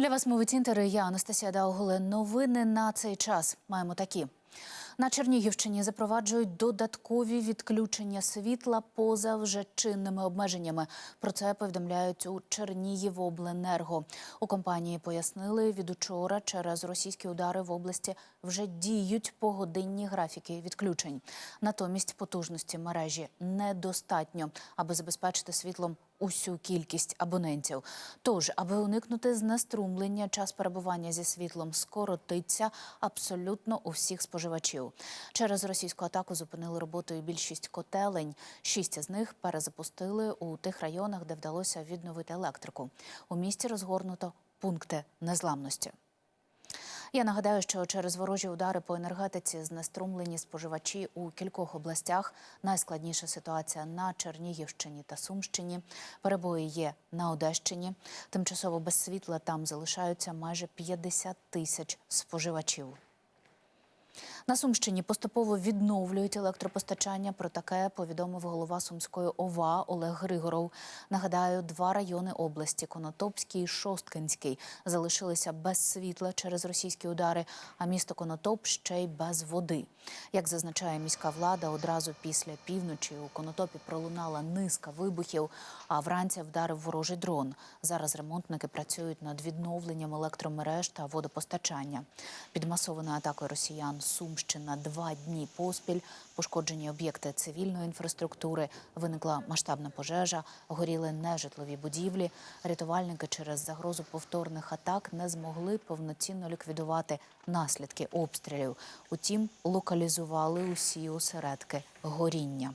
Для вас мовить інтер. Я Анастасія Дауголе. Новини на цей час маємо такі. На Чернігівщині запроваджують додаткові відключення світла поза вже чинними обмеженнями. Про це повідомляють у Чернігівобленерго. У компанії пояснили, від учора через російські удари в області вже діють погодинні графіки відключень. Натомість потужності мережі недостатньо, аби забезпечити світлом усю кількість абонентів. Тож, аби уникнути знеструмлення, час перебування зі світлом скоротиться абсолютно у всіх споживачів. Через російську атаку зупинили роботою більшість котелень. Шість з них перезапустили у тих районах, де вдалося відновити електрику. У місті розгорнуто пункти незламності. Я нагадаю, що через ворожі удари по енергетиці знеструмлені споживачі у кількох областях. Найскладніша ситуація на Чернігівщині та Сумщині. Перебої є на Одещині. Тимчасово без світла там залишаються майже 50 тисяч споживачів. На Сумщині поступово відновлюють електропостачання. Про таке повідомив голова Сумської ОВА Олег Григоров. Нагадаю, два райони області Конотопський і Шосткинський залишилися без світла через російські удари, а місто Конотоп ще й без води. Як зазначає міська влада, одразу після півночі у Конотопі пролунала низка вибухів, а вранці вдарив ворожий дрон. Зараз ремонтники працюють над відновленням електромереж та водопостачання. Під масованою атакою росіян Сумщина два дні поспіль. Пошкоджені об'єкти цивільної інфраструктури. Виникла масштабна пожежа, горіли нежитлові будівлі. Рятувальники через загрозу повторних атак не змогли повноцінно ліквідувати наслідки обстрілів. Утім, локалізували усі осередки горіння.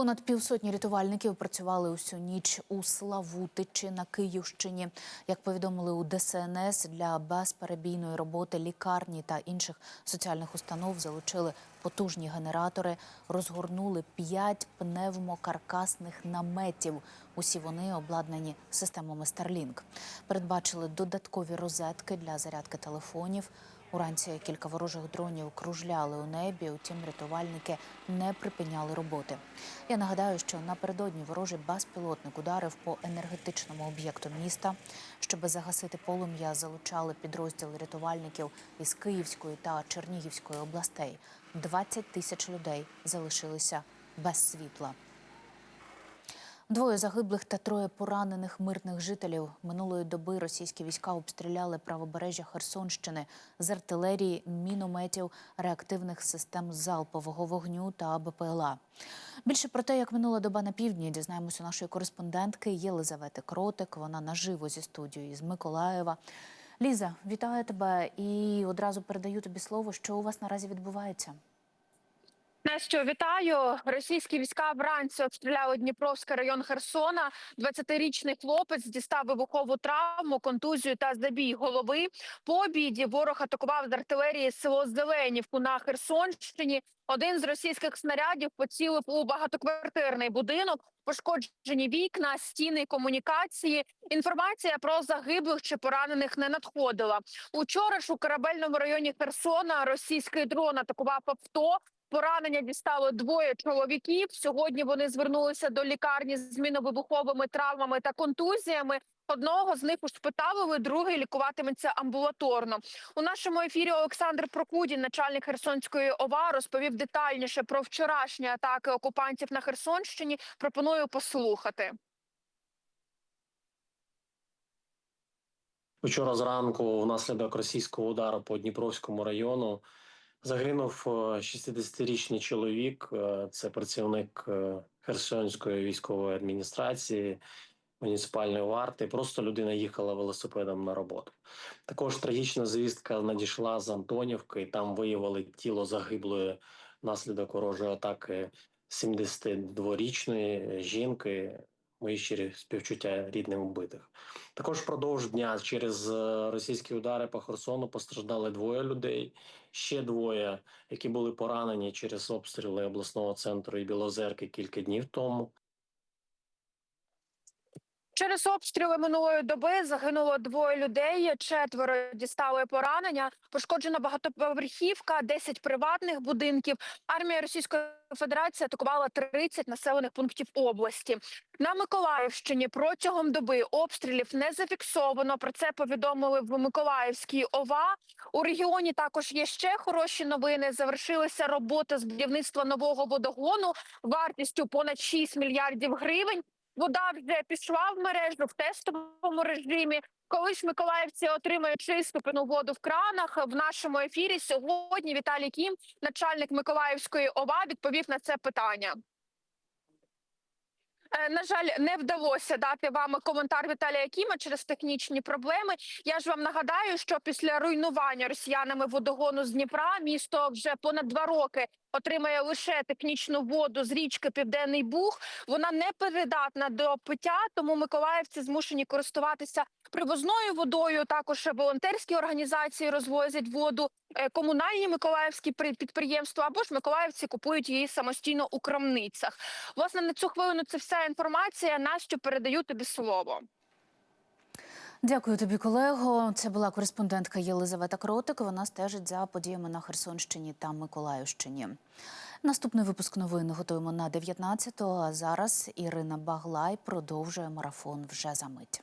Понад півсотні рятувальників працювали усю ніч у Славутичі на Київщині. Як повідомили у ДСНС, для безперебійної роботи лікарні та інших соціальних установ залучили потужні генератори, розгорнули п'ять пневмокаркасних наметів. Усі вони обладнані системами Starlink. Передбачили додаткові розетки для зарядки телефонів. Уранці кілька ворожих дронів кружляли у небі, утім рятувальники не припиняли роботи. Я нагадаю, що напередодні ворожий безпілотник ударив по енергетичному об'єкту міста. Щоби загасити полум'я, залучали підрозділи рятувальників із Київської та Чернігівської областей. 20 тисяч людей залишилися без світла. Двоє загиблих та троє поранених мирних жителів минулої доби російські війська обстріляли правобережжя Херсонщини з артилерії, мінометів, реактивних систем залпового вогню та БПЛА. Більше про те, як минула доба на півдні, дізнаємося нашої кореспондентки Єлизавети Кротик. Вона наживо зі студією з Миколаєва. Ліза, вітаю тебе і одразу передаю тобі слово, що у вас наразі відбувається. Настю, вітаю. Російські війська вранці обстріляли Дніпровський район Херсона. 20-річний хлопець дістав вибухову травму, контузію та забій голови. По обіді ворог атакував з артилерії село Зеленівку на Херсонщині. Один з російських снарядів поцілив у багатоквартирний будинок. Пошкоджені вікна, стіни, комунікації. Інформація про загиблих чи поранених не надходила. Учора ж у корабельному районі Херсона російський дрон атакував авто. Поранення дістало двоє чоловіків. Сьогодні вони звернулися до лікарні з міновибуховими травмами та контузіями. Одного з них ушпиталили, другий лікуватиметься амбулаторно. У нашому ефірі Олександр Прокудін, начальник Херсонської ОВА, розповів детальніше про вчорашні атаки окупантів на Херсонщині. Пропоную послухати. Вчора зранку, внаслідок російського удару по Дніпровському району, загинув е, 60-річний чоловік. е, Це працівник е, Херсонської військової адміністрації, муніципальної варти. Просто людина їхала велосипедом на роботу. Також трагічна звістка надійшла з Антонівки. і Там виявили тіло загиблої внаслідок ворожої атаки 72-річної жінки. Мої щирі співчуття рідним убитих. Також впродовж дня через е, російські удари по Херсону постраждали двоє людей. Ще двоє, які були поранені через обстріли обласного центру і Білозерки кілька днів тому. Через обстріли минулої доби загинуло двоє людей, четверо дістали поранення. Пошкоджена багатоповерхівка, 10 приватних будинків. Армія Російської Федерації атакувала 30 населених пунктів області. На Миколаївщині протягом доби обстрілів не зафіксовано. Про це повідомили в Миколаївській ОВА. У регіоні також є ще хороші новини. Завершилися роботи з будівництва нового водогону вартістю понад 6 мільярдів гривень. Вода вже пішла в мережу в тестовому режимі. Колись миколаївці отримають чисту пену воду в кранах в нашому ефірі сьогодні Віталій Кім, начальник Миколаївської ОВА, відповів на це питання. Е, На жаль, не вдалося дати вам коментар Віталія Кіма через технічні проблеми. Я ж вам нагадаю, що після руйнування росіянами водогону з Дніпра місто вже понад два роки отримає лише технічну воду з річки Південний Буг. Вона не передатна до пиття, тому миколаївці змушені користуватися привозною водою. Також волонтерські організації розвозять воду, е, комунальні миколаївські при- підприємства або ж миколаївці купують її самостійно у крамницях. Власне, на цю хвилину це вся інформація. Настю передаю тобі слово. Дякую тобі, колего. Це була кореспондентка Єлизавета Кротик. Вона стежить за подіями на Херсонщині та Миколаївщині. Наступний випуск новин готуємо на 19-го, А зараз Ірина Баглай продовжує марафон вже за мить.